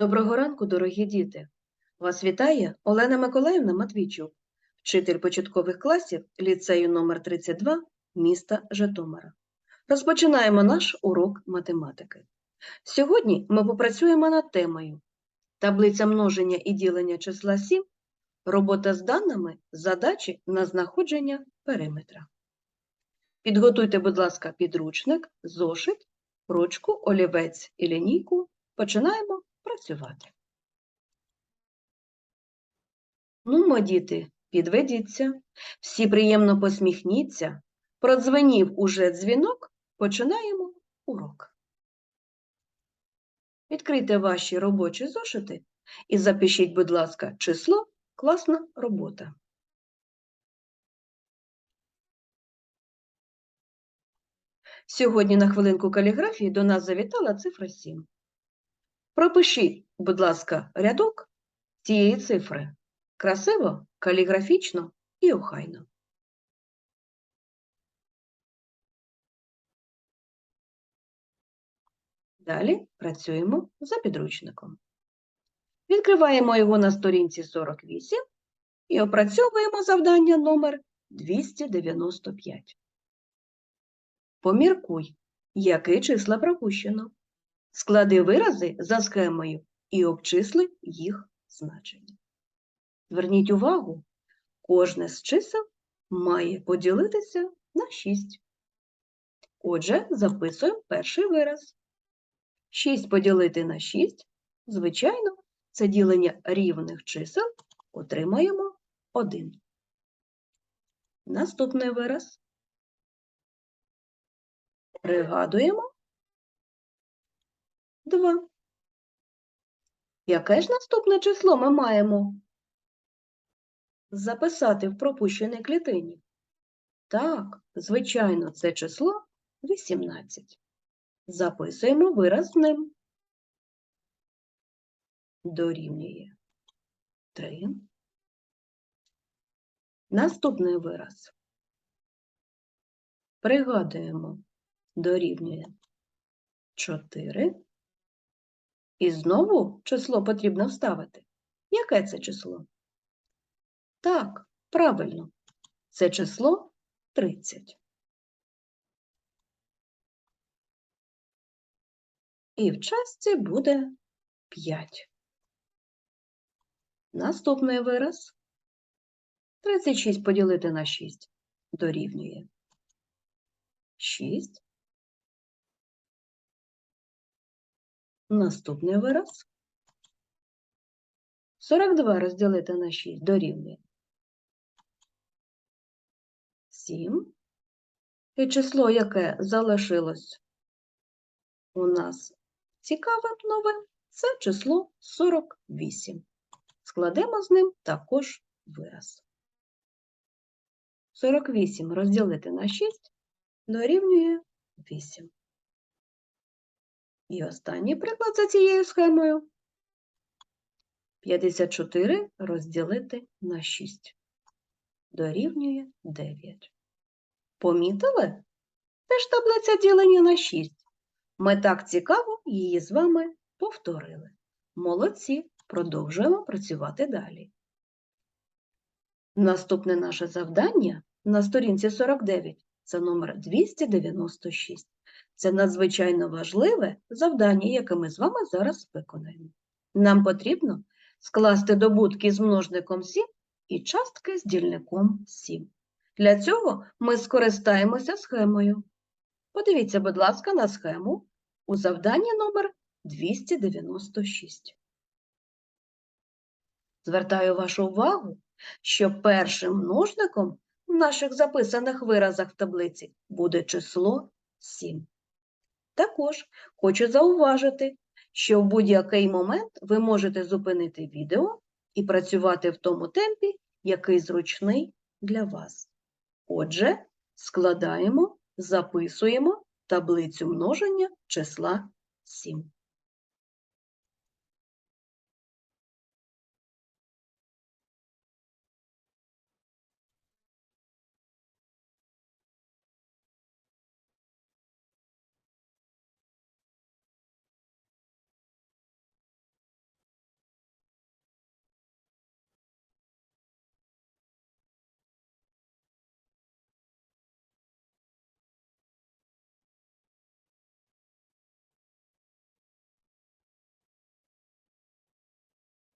Доброго ранку, дорогі діти! Вас вітає Олена Миколаївна Матвійчук, вчитель початкових класів ліцею номер 32 міста Житомира. Розпочинаємо наш урок математики. Сьогодні ми попрацюємо над темою Таблиця множення і ділення числа 7, робота з даними, задачі на знаходження периметра. Підготуйте, будь ласка, підручник, зошит, ручку, олівець і лінійку. Починаємо працювати. Ну, діти, підведіться, всі приємно посміхніться. Продзвенів уже дзвінок, починаємо урок. Відкрийте ваші робочі зошити і запишіть, будь ласка, число класна робота. Сьогодні на хвилинку каліграфії до нас завітала цифра 7. Пропишіть, будь ласка, рядок цієї цифри. Красиво, каліграфічно і охайно. Далі працюємо за підручником. Відкриваємо його на сторінці 48 і опрацьовуємо завдання номер 295. Поміркуй, які числа пропущено. Склади вирази за схемою і обчисли їх значення. Зверніть увагу, кожне з чисел має поділитися на 6. Отже, записуємо перший вираз. 6 поділити на 6, звичайно, це ділення рівних чисел, отримаємо 1. Наступний вираз. Пригадуємо 2. Яке ж наступне число ми маємо записати в пропущеній клітині? Так, звичайно, це число 18. Записуємо вираз ним. Дорівнює 3. Наступний вираз. Пригадуємо, дорівнює 4. І знову число потрібно вставити. Яке це число? Так, правильно, це число 30. І в частці буде 5. Наступний вираз. 36 поділити на 6 дорівнює 6. Наступний вираз. 42 розділити на 6 дорівнює 7. І число, яке залишилось у нас цікаве нове, це число 48. Складемо з ним також вираз. 48 розділити на 6 дорівнює 8. І останній приклад за цією схемою. 54 розділити на 6. Дорівнює 9. Помітили? Це ж таблиця ділення на 6. Ми так цікаво її з вами повторили. Молодці, продовжуємо працювати далі. Наступне наше завдання на сторінці 49 це номер 296. Це надзвичайно важливе завдання, яке ми з вами зараз виконаємо. Нам потрібно скласти добутки з множником 7 і частки з дільником 7. Для цього ми скористаємося схемою. Подивіться, будь ласка, на схему у завданні номер 296. Звертаю вашу увагу, що першим множником в наших записаних виразах в таблиці буде число 7. Також хочу зауважити, що в будь-який момент ви можете зупинити відео і працювати в тому темпі, який зручний для вас. Отже, складаємо, записуємо таблицю множення числа 7.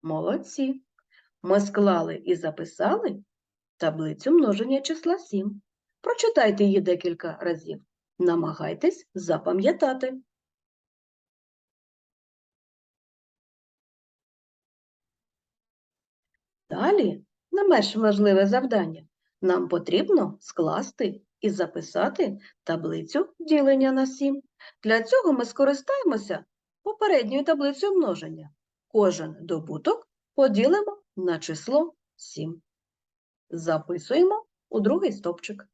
Молодці. Ми склали і записали таблицю множення числа 7. Прочитайте її декілька разів. Намагайтесь запам'ятати. Далі, не менш важливе завдання, нам потрібно скласти і записати таблицю ділення на 7. Для цього ми скористаємося попередньою таблицею множення. Кожен добуток поділимо на число 7. Записуємо у другий стопчик.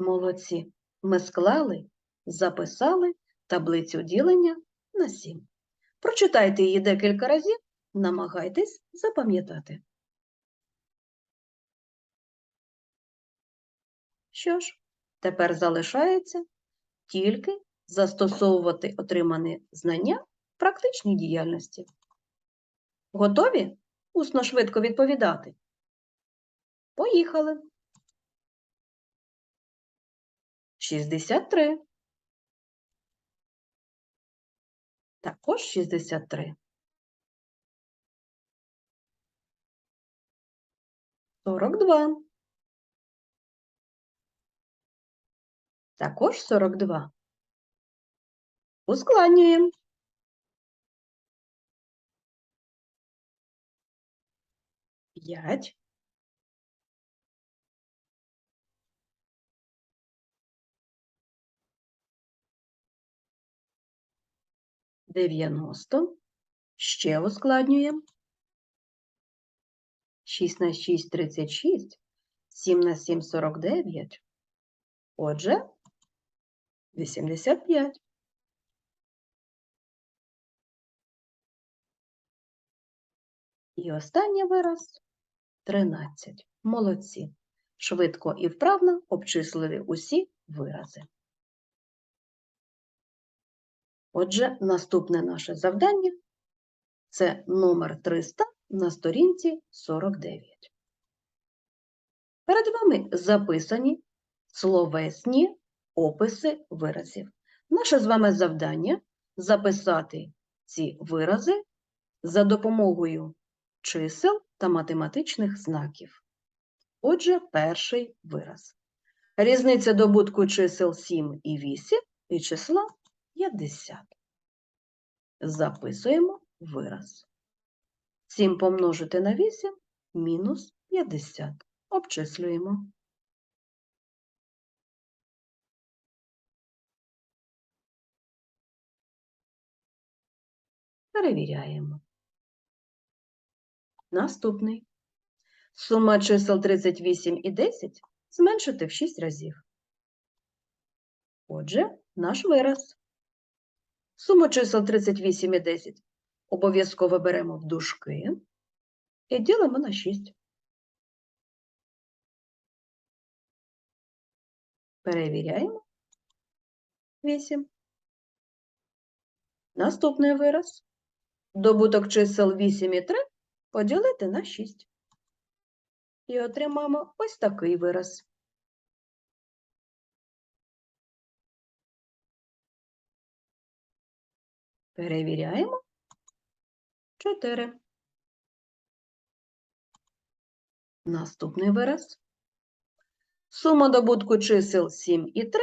Молодці. Ми склали, записали таблицю ділення на 7. Прочитайте її декілька разів, намагайтесь запам'ятати. Що ж, тепер залишається тільки застосовувати отримані знання в практичній діяльності. Готові усно швидко відповідати? Поїхали! 63. Також 63. 42. Також сорок 42. Ускладнюємо. П'ять. 90. Ще ускладнюємо. 6 на 6 36, 7 на 7 49. Отже, 85. І останній вираз 13. Молодці. Швидко і вправно обчислили усі вирази. Отже, наступне наше завдання – це номер 300 на сторінці 49. Перед вами записані словесні описи виразів. Наше з вами завдання – записати ці вирази за допомогою чисел та математичних знаків. Отже, перший вираз. Різниця добутку чисел 7 і 8 і числа 50. Записуємо вираз. 7 помножити на 8 – мінус 50. Обчислюємо. Перевіряємо. Наступний. Сума чисел 38 і 10 зменшити в 6 разів. Отже, наш вираз. Суму чисел 38 і 10 обов'язково беремо в дужки і ділимо на 6. Перевіряємо. 8. Наступний вираз. Добуток чисел 8 і 3 поділити на 6. І отримаємо ось такий вираз. Перевіряємо. 4. Наступний вираз. Сума добутку чисел 7 і 3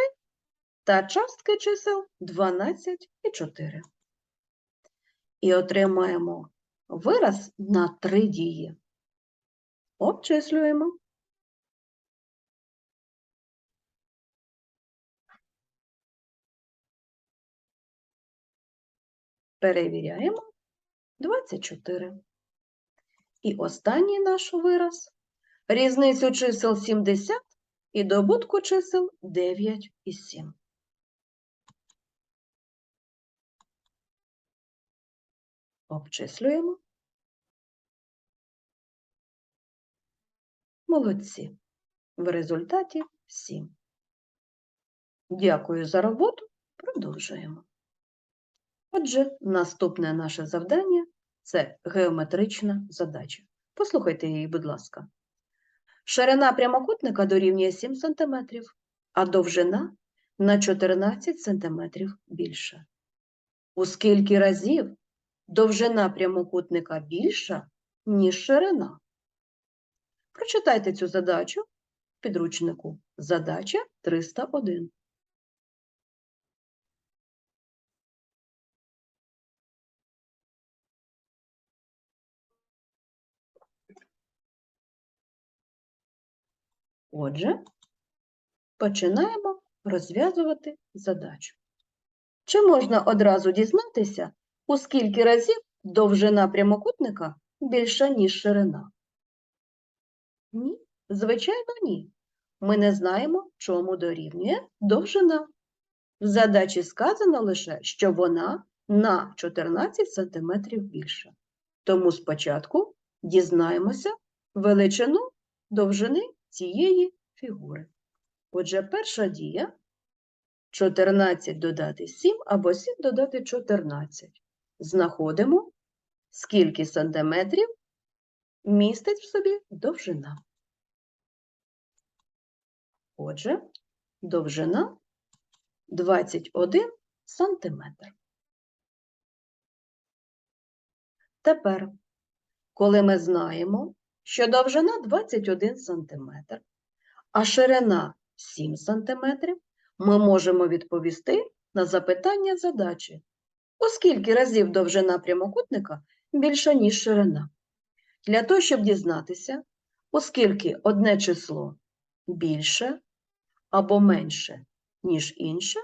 та частки чисел 12 і 4. І отримаємо вираз на три дії. Обчислюємо. Перевіряємо 24. І останній наш вираз різницю чисел 70 і добутку чисел 9 і 7. Обчислюємо. Молодці. В результаті 7. Дякую за роботу. Продовжуємо. Отже, наступне наше завдання це геометрична задача. Послухайте її, будь ласка. Ширина прямокутника дорівнює 7 см, а довжина на 14 см більша. У скільки разів довжина прямокутника більша, ніж ширина? Прочитайте цю задачу в підручнику. Задача 301. Отже, починаємо розв'язувати задачу. Чи можна одразу дізнатися, у скільки разів довжина прямокутника більша, ніж ширина? Ні, звичайно, ні. Ми не знаємо, чому дорівнює довжина. В задачі сказано лише, що вона на 14 см більша. Тому спочатку дізнаємося величину довжини цієї фігури. Отже, перша дія 14 додати 7 або 7 додати 14. Знаходимо, скільки сантиметрів містить в собі довжина. Отже, довжина 21 сантиметр. Тепер, коли ми знаємо, що довжина 21 см, а ширина 7 см, ми можемо відповісти на запитання задачі. У скільки разів довжина прямокутника більша, ніж ширина? Для того, щоб дізнатися, оскільки одне число більше або менше, ніж інше,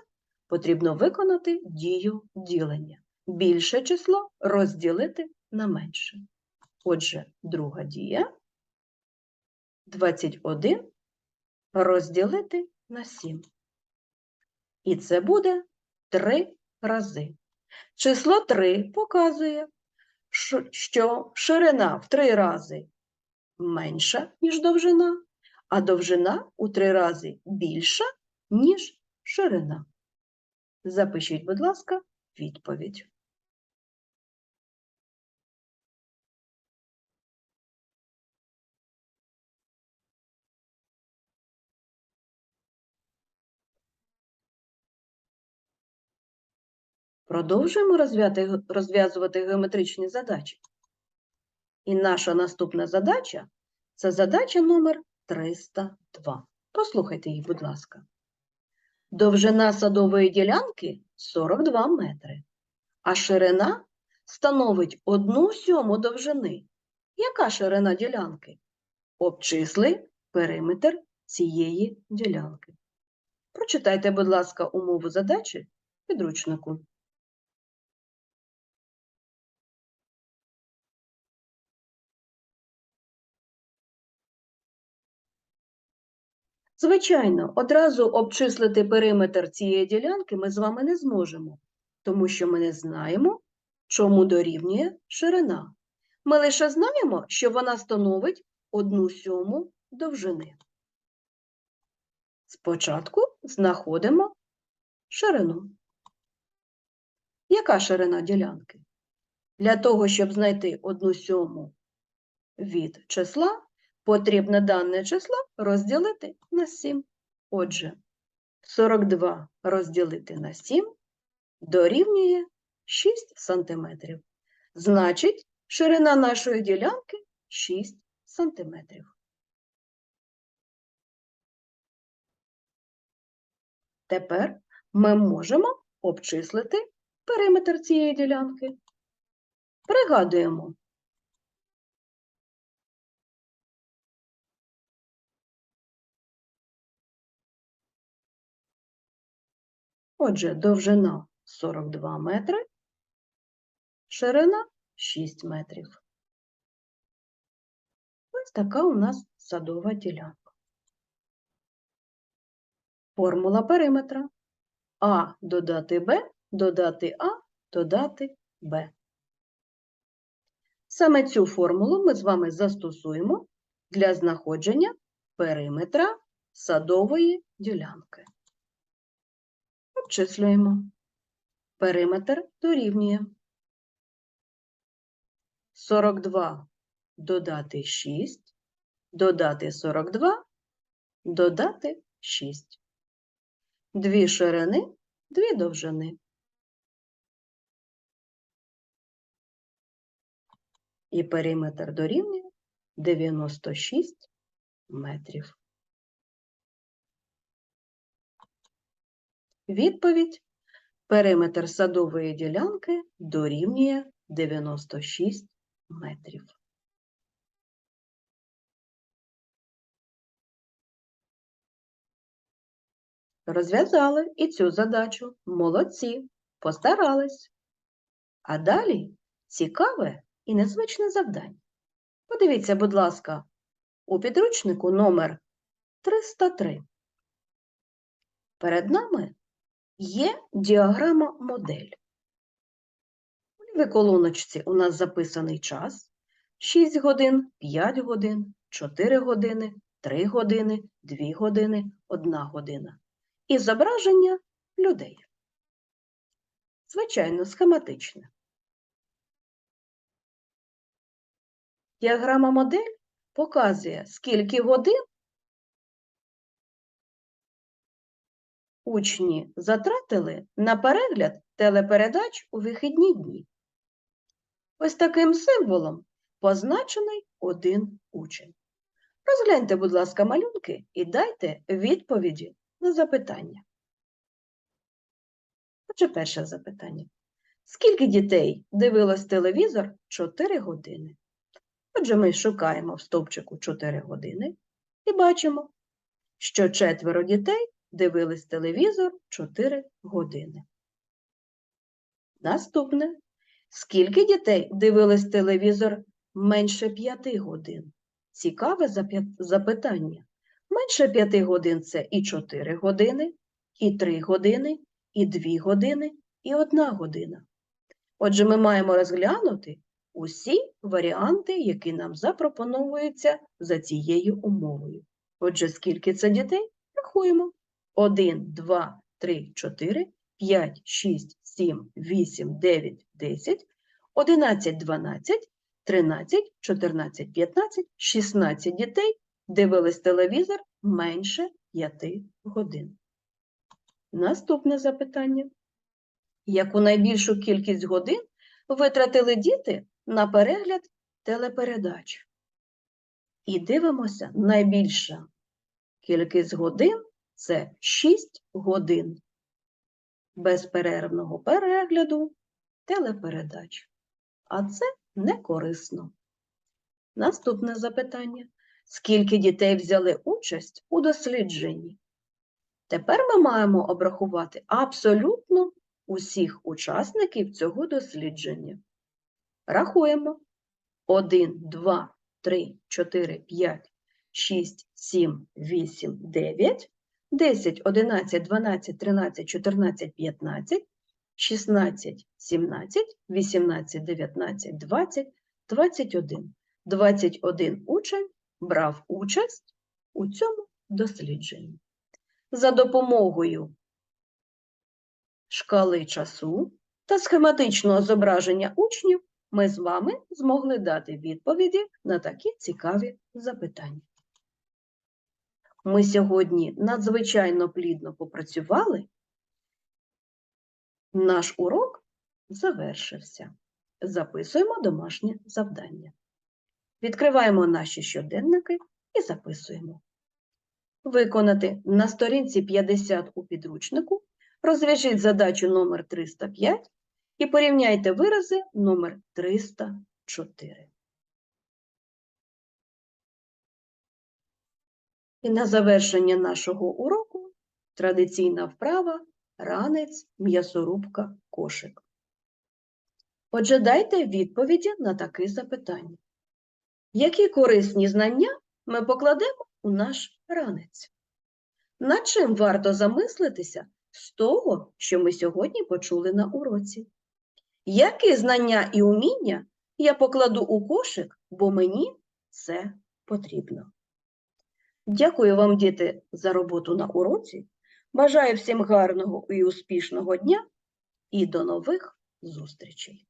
потрібно виконати дію ділення. Більше число розділити на менше. Отже, друга дія 21 розділити на 7. І це буде 3 рази. Число 3 показує, що ширина в 3 рази менша, ніж довжина, а довжина у 3 рази більша, ніж ширина. Запишіть, будь ласка, відповідь. Продовжуємо розв'язувати геометричні задачі. І наша наступна задача це задача номер 302. Послухайте її, будь ласка. Довжина садової ділянки 42 метри, а ширина становить 1 сьому довжини. Яка ширина ділянки? Обчисли периметр цієї ділянки. Прочитайте, будь ласка, умову задачі підручнику. Звичайно, одразу обчислити периметр цієї ділянки ми з вами не зможемо, тому що ми не знаємо, чому дорівнює ширина. Ми лише знаємо, що вона становить одну сьому довжини. Спочатку знаходимо ширину. Яка ширина ділянки? Для того, щоб знайти одну сьому від числа, потрібно дане число розділити на 7. Отже, 42 розділити на 7 дорівнює 6 см. Значить, ширина нашої ділянки 6 см. Тепер ми можемо обчислити периметр цієї ділянки. Пригадуємо, Отже, довжина 42 метри, ширина 6 метрів. Ось така у нас садова ділянка. Формула периметра. А додати Б, додати А, додати Б. Саме цю формулу ми з вами застосуємо для знаходження периметра садової ділянки. Обчислюємо. Периметр дорівнює. 42 додати 6, додати 42, додати 6. Дві ширини, дві довжини. І периметр дорівнює 96 метрів. Відповідь. Периметр садової ділянки дорівнює 96 метрів. Розв'язали і цю задачу. Молодці, постарались. А далі цікаве і незвичне завдання. Подивіться, будь ласка, у підручнику номер 303. Перед нами є діаграма модель. У лівій колоночці у нас записаний час 6 годин, 5 годин, 4 години, 3 години, 2 години, 1 година. І зображення людей. Звичайно, схематичне. Діаграма модель показує, скільки годин учні затратили на перегляд телепередач у вихідні дні. Ось таким символом позначений один учень. Розгляньте, будь ласка, малюнки і дайте відповіді на запитання. Отже, перше запитання. Скільки дітей дивилось телевізор 4 години? Отже, ми шукаємо в стовпчику 4 години і бачимо, що четверо дітей дивились телевізор 4 години. Наступне. Скільки дітей дивились телевізор менше 5 годин? Цікаве запитання. Менше 5 годин це і 4 години, і 3 години, і 2 години, і 1 година. Отже, ми маємо розглянути усі варіанти, які нам запропонуються за цією умовою. Отже, скільки це дітей? Рахуємо. 1, 2, 3, 4, 5, 6, 7, 8, 9, 10, 11, 12, 13, 14, 15, 16 дітей дивились телевізор менше 5 годин. Наступне запитання. Яку найбільшу кількість годин витратили діти на перегляд телепередач? І дивимося, найбільша кількість годин це 6 годин безперервного перегляду телепередач. А це не корисно. Наступне запитання. Скільки дітей взяли участь у дослідженні? Тепер ми маємо обрахувати абсолютно усіх учасників цього дослідження. Рахуємо. 1, 2, 3, 4, 5, 6, 7, 8, 9, 10, 11, 12, 13, 14, 15, 16, 17, 18, 19, 20, 21. 21 учень брав участь у цьому дослідженні. За допомогою шкали часу та схематичного зображення учнів ми з вами змогли дати відповіді на такі цікаві запитання. Ми сьогодні надзвичайно плідно попрацювали. Наш урок завершився. Записуємо домашнє завдання. Відкриваємо наші щоденники і записуємо. Виконати на сторінці 50 у підручнику, розв'яжіть задачу номер 305 і порівняйте вирази номер 304. І на завершення нашого уроку традиційна вправа ранець, м'ясорубка, кошик. Отже, дайте відповіді на такі запитання. Які корисні знання ми покладемо у наш ранець? Над чим варто замислитися з того, що ми сьогодні почули на уроці? Які знання і уміння я покладу у кошик, бо мені це потрібно? Дякую вам, діти, за роботу на уроці. Бажаю всім гарного і успішного дня і до нових зустрічей!